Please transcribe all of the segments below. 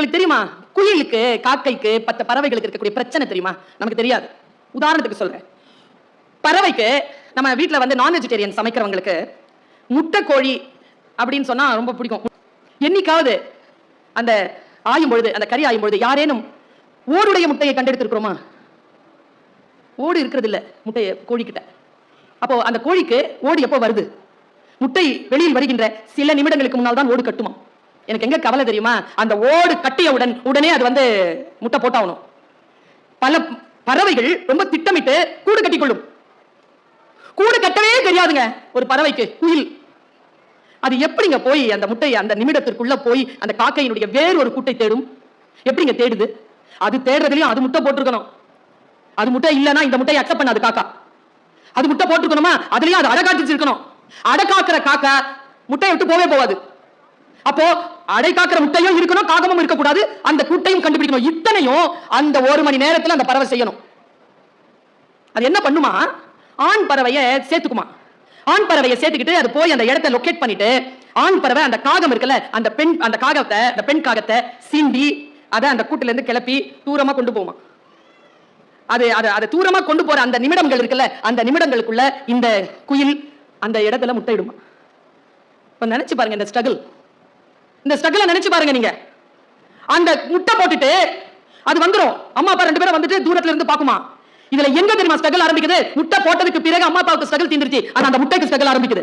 உங்களுக்கு தெரியுமா? குயிலுக்கு காக்கைக்கு பத்த பறவைகளுக்கு இருக்கக்கூடிய பிரச்சனை தெரியுமா? நமக்கு தெரியாது. உதாரணத்துக்கு சொல்றேன். பறவைக்கு நம்ம வீட்டில் வந்து நான் வெஜிடேரியன் சமைக்கிறவங்களுக்கு முட்டை கோழி அப்படின்னு சொன்னா ரொம்ப பிடிக்கும். என்னைக்காவது அந்த ஆயும் பொழுது அந்த கறி ஆயும் பொழுது யாரேனும் ஓடுடைய முட்டையை கண்டெடுத்திருக்கிறோமா? ஓடு இருக்கிறது இல்ல முட்டையை கோழிக்கிட்ட. அப்போ அந்த கோழிக்கு ஓடு எப்போ வருது? முட்டை வெளியில் வருகின்ற சில நிமிடங்களுக்கு முன்னால் தான் ஓடு கட்டுமா? எனக்கு எங்க கவலை தெரியுமா? அந்த ஓடு கட்டியவுடன் உடனே அது வந்து முட்டை போட்டாகணும். பல பறவைகள் ரொம்ப திட்டமிட்டு கூடு கட்டிக்கொள்ளும். கூடு கட்டவே தெரியாதுங்க ஒரு பறவைக்கு குயில். அது எப்படிங்க போய் அந்த முட்டையை அந்த நிமிடத்திற்குள்ள போய் அந்த காக்கையினுடைய வேறு ஒரு கூட்டை தேடும்? எப்படிங்க தேடுது? அது தேடுறதுலயும் அது முட்டை போட்டிருக்கணும். அது முட்டை இல்லைன்னா இந்த முட்டையை அக்செப்ட் பண்ணாது காக்கா. அது முட்டை போட்டுக்கணுமா அதுலயும் அது அடை காட்டிச்சிருக்கணும். அடை காக்கிற காக்கா முட்டையை விட்டு போவே போகாது. அப்போ அடை காக்கிற முட்டையும் இருக்கணும் காகமும் இருக்கக்கூடாது. அந்த கூட்டையும் கண்டுபிடிக்கணும். இத்தனையும் அந்த ஒரு மணி நேரத்துல அந்த பறவை செய்யணும். அது என்ன பண்ணுமா? ஆண் பறவையை சேர்த்துக்குமா? ஆண் பறவையை சேர்த்துக்கிட்டு அது போய் அந்த இடத்தை லொக்கேட் பண்ணிட்டு ஆண் பறவை அந்த காகம் இருக்குல்ல அந்த பெண் அந்த காகத்தை அந்த பெண் காகத்தை சீண்டி அதை அந்த கூட்டுல இருந்து கிளப்பி தூரமா கொண்டு போமா அது அது அதை தூரமா கொண்டு போற அந்த நிமிடங்கள் இருக்குல்ல அந்த நிமிடங்களுக்குள்ள இந்த குயில் அந்த இடத்துல முட்டையிடுமா? இப்ப நினைச்சு பாருங்க இந்த ஸ்ட்ரகிள் இந்த ஸ்ட்ரகிள நினைச்சு பாருங்க நீங்க. அந்த முட்டை போட்டுட்டு அது வந்துடும் அம்மா அப்பா ரெண்டு பேரும் வந்துட்டு தூரத்துல இருந்து பாக்குமா இதுல எங்க தெரியுமா ஸ்ட்ரகிள் ஆரம்பிக்குது? முட்டை போட்டதுக்கு பிறகு அம்மா அப்பாவுக்கு ஸ்ட்ரகிள் தீந்துருச்சு ஆனா அந்த முட்டைக்கு ஸ்ட்ரகிள் ஆரம்பிக்குது.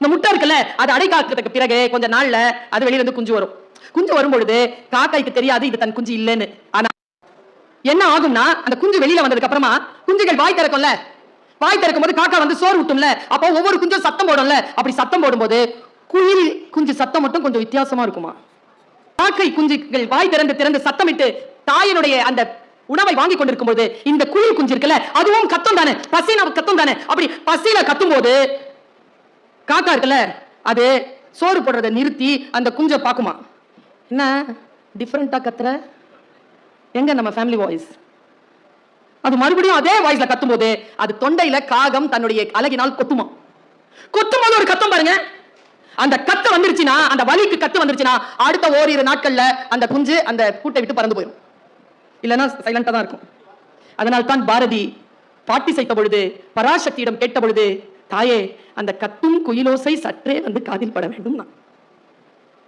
இந்த முட்டை இருக்குல்ல அது அடை காக்கிறதுக்கு பிறகு கொஞ்ச நாள்ல அது வெளியில இருந்து குஞ்சு வரும். குஞ்சு வரும்பொழுது காக்காய்க்கு தெரியாது இது தன் குஞ்சு இல்லைன்னு. ஆனா என்ன ஆகும்னா அந்த குஞ்சு வெளியில வந்ததுக்கு அப்புறமா குஞ்சுகள் வாய் திறக்கும்ல? வாய் திறக்கும் போது காக்கா வந்து சோறு விட்டும்ல அப்போ ஒவ்வொரு குஞ்சும் சத்தம் போடும்ல? அப்படி சத்தம் போடும்போது குயில் குஞ்சு சத்தம் மட்டும் கொஞ்சம் வித்தியாசமா இருக்குமா? காக்கை குஞ்சுகள் வாய் திறந்து திறந்து சத்தமிட்டு தாயினுடைய அந்த உணவை வாங்கி கொண்டிருக்கும் போது இந்த குயில் குஞ்சு இருக்குல்ல அதுவும் கத்தம் தானே பசின கத்தம் தானே அப்படி பசியில கத்தும் போது காக்கா இருக்குல்ல அது சோறு போடுறதை நிறுத்தி அந்த குஞ்சை பார்க்குமா? என்ன டிஃப்ரெண்டா கத்துற? எங்க நம்ம ஃபேமிலி வாய்ஸ் அது மறுபடியும் அதே வாய்ஸ்ல கத்தும்போது அது தொண்டையில காகம் தன்னுடைய அழகினால் கொத்துமா? கொத்தும் போது ஒரு கத்தம் பாருங்க. அந்த கத்து வந்துருச்சுன்னா அந்த வலிக்கு கத்து வந்துருச்சுன்னா அடுத்த ஓரிரு நாட்கள்ல அந்த குஞ்சு அந்த கூட்டை விட்டு பறந்து போயிடும் இல்லைன்னா சைலண்டா தான் இருக்கும். அதனால் தான் பாரதி பாட்டி செய்த பொழுது பராசக்தியிடம் கேட்ட பொழுது தாயே அந்த கத்தும் குயிலோசை சற்றே வந்து காதில் பட வேண்டும்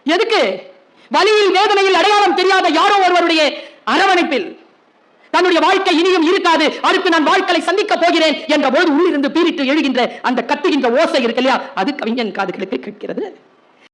எதுக்கு? வலியில் வேதனையில் அடையாளம் தெரியாத யாரோ ஒருவருடைய அரவணைப்பில் தன்னுடைய வாழ்க்கை இனியும் இருக்காது. அடுத்து நான் வாழ்க்கையை சந்திக்க போகிறேன் என்ற போது உள்ளிருந்து பீரிட்டு எழுகின்ற அந்த கத்துகின்ற ஓசை இருக்கு இல்லையா? அது கவிஞன் காதுகளுக்கு கேட்கிறது.